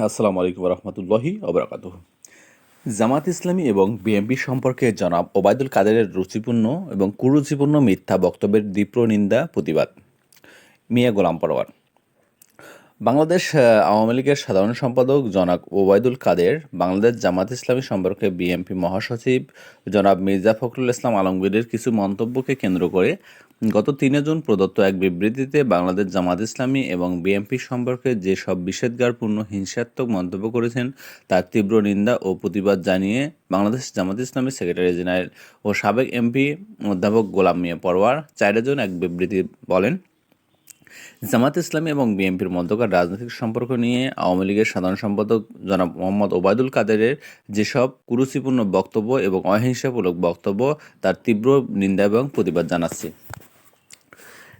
আসসালামু আলাইকুম রহমতুল্লাহি অবরাকাত জামাত ইসলামী এবং বিএনপি সম্পর্কে জনাব ওবায়দুল কাদেরের রুচিপূর্ণ এবং কুরুচিপূর্ণ মিথ্যা বক্তব্যের তীব্র নিন্দা, প্রতিবাদ। মিয়া গোলাম পরোয়ার বাংলাদেশ আওয়ামী লীগের সাধারণ সম্পাদক জনাব ওবায়দুল কাদের, বাংলাদেশ জামাত ইসলামী সম্পর্কে বিএনপি মহাসচিব জনাব মির্জা ফখরুল ইসলাম আলমগীরের কিছু মন্তব্যকে কেন্দ্র করে গত তিনে জুন প্রদত্ত এক বিবৃতিতে বাংলাদেশ জামাত ইসলামী এবং বিএনপি সম্পর্কে যেসব বিষেধগারপূর্ণ হিংসাত্মক মন্তব্য করেছেন, তার তীব্র নিন্দা ও প্রতিবাদ জানিয়ে বাংলাদেশ জামাত ইসলামী সেক্রেটারি জেনারেল ও সাবেক এমপি অধ্যাপক গোলাম মিয়া পরওয়ার চারজন এক বিবৃতি বলেন জামাত ইসলামী এবং বিএনপির মধ্যকার রাজনৈতিক সম্পর্ক নিয়ে আওয়ামী লীগের সাধারণ সম্পাদক জনাব মোহাম্মদ ওবায়দুল কাদেরের যেসব কুরুচিপূর্ণ বক্তব্য এবং অহিংসামূলক বক্তব্য তার তীব্র নিন্দা এবং প্রতিবাদ জানাচ্ছি।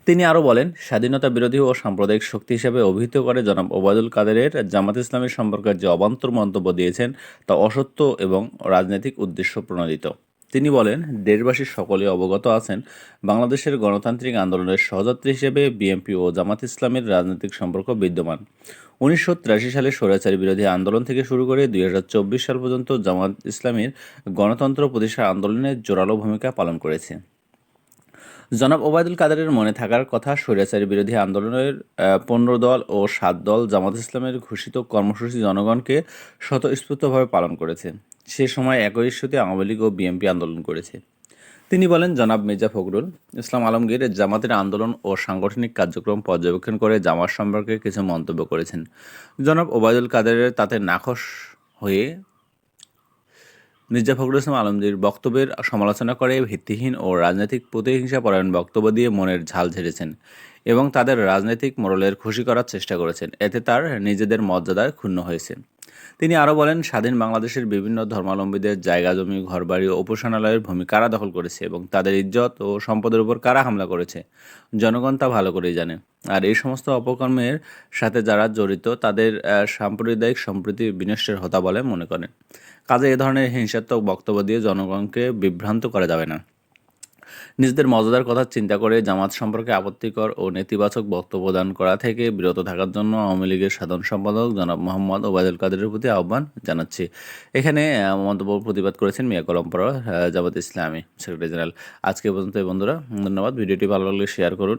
তিনি আরও বলেন, স্বাধীনতা বিরোধী ও সাম্প্রদায়িক শক্তি হিসেবে অভিহিত করে জনাব ওবায়দুল কাদেরের জামাত ইসলামের সম্পর্কে যে অবান্তর মন্তব্য দিয়েছেন তা অসত্য এবং রাজনৈতিক উদ্দেশ্য প্রণোদিত। তিনি বলেন, দেশবাসী সকলে অবগত আছেন, বাংলাদেশের গণতান্ত্রিক আন্দোলনের সহযাত্রী হিসেবে বিএনপি ও জামাত ইসলামের রাজনৈতিক সম্পর্ক বিদ্যমান। উনিশশো তিরাশি সালে স্বৈরাচারী বিরোধী আন্দোলন থেকে শুরু করে দুই হাজার চব্বিশ সাল পর্যন্ত জামাত ইসলামের গণতন্ত্র প্রতিষ্ঠা আন্দোলনে জোরালো ভূমিকা পালন করেছে। জনাব ওবায়দুল কাদেরের মনে থাকার কথা, স্বৈরাচারী বিরোধী আন্দোলনের পনেরো দল ও সাত দল জামাত ইসলামের ঘোষিত কর্মসূচি জনগণকে স্বতঃস্ফূর্তভাবে পালন করেছে। সে সময় একই ইস্যুতে আওয়ামী লীগ ও বিএনপি আন্দোলন করেছে। তিনি বলেন, জনাব মির্জা ফখরুল ইসলাম আলমগীর জামাতের আন্দোলন ও সাংগঠনিক কার্যক্রম পর্যবেক্ষণ করে জামাত সম্পর্কে কিছু মন্তব্য করেছেন। জনাব ওবায়দুল কাদেরের তাতে নাখোশ হয়ে মির্জা ফখরুল ইসলাম আলমগীর বক্তব্যের সমালোচনা করে ভিত্তিহীন ও রাজনৈতিক প্রতিহিংসা পরায়ণ বক্তব্য দিয়ে মনের ঝাল ঝেড়েছেন এবং তাদের রাজনৈতিক মোড়লের খুশি করার চেষ্টা করেছেন। এতে তার নিজেদের মর্যাদায় ক্ষুণ্ণ হয়েছে। তিনি আরও বলেন, স্বাধীন বাংলাদেশের বিভিন্ন ধর্মাবলম্বীদের জায়গা জমি, ঘরবাড়ি ও উপাসনালয়ের ভূমি কারা দখল করেছে এবং তাদের ইজ্জত ও সম্পদের উপর কারা হামলা করেছে, জনগণ তা ভালো করেই জানে। আর এই সমস্ত অপকর্মের সাথে যারা জড়িত, তাদের সাম্প্রদায়িক সম্প্রীতি বিনষ্টের হতা বলে মনে করেন। কাজে এ ধরনের হিংসাত্মক বক্তব্য দিয়ে জনগণকে বিভ্রান্ত করা যাবে না। নিজেদের মজাদার কথা চিন্তা করে জামাত সম্পর্কে আপত্তিকর ও নেতিবাচক বক্তব্য দান করা থেকে বিরত থাকার জন্য আওয়ামী লীগের সাধারণ সম্পাদক জনাব মোহাম্মদ ওবায়দুল কাদের প্রতি আহ্বান জানাচ্ছি। এখানে মন্তব্য প্রতিবাদ করেছেন মিয়া কলমপর জামাত ইসলামী সেক্রেটারি জেনারেল। আজকে পর্যন্ত বন্ধুরা, ধন্যবাদ। ভিডিওটি ভালো লাগলে শেয়ার করুন।